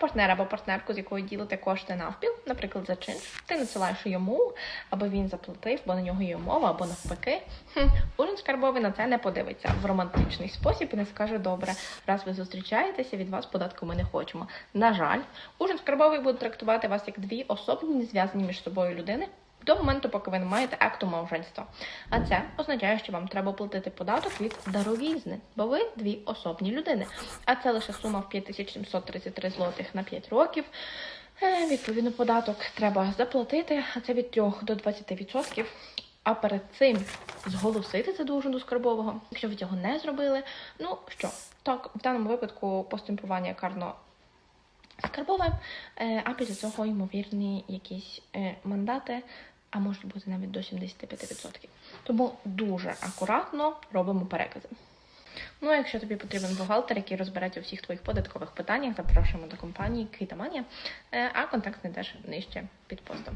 партнера або партнерку, з якою ділите кошти навпіл, наприклад, за чин, ти надсилаєш йому, аби він заплатив, бо на нього є умова, або навпаки. Хм, ужин скарбовий на це не подивиться в романтичний спосіб і не скаже добре, раз ви зустрічаєтеся, від вас податку ми не хочемо. На жаль, ужин скарбовий буде трактувати вас як дві особні, не зв'язані між собою людини. До моменту, поки ви не маєте акту мовженства. А це означає, що вам треба платити податок від даровізни, бо ви дві особні людини. А це лише сума в 5733 злотих на 5 років. Е, Відповідно, податок треба заплатити, а це від 3 до 20%. А перед цим зголосити це до скарбового. Якщо ви цього не зробили, ну що, так, в даному випадку постімпування карно скарбове, е, а після цього ймовірні якісь е, мандати, а можуть бути навіть до 75%. Тому дуже акуратно робимо перекази. Ну, а якщо тобі потрібен бухгалтер, який розбереться у всіх твоїх податкових питаннях, запрошуємо до компанії Китаманія, а контакт знайдеш нижче під постом.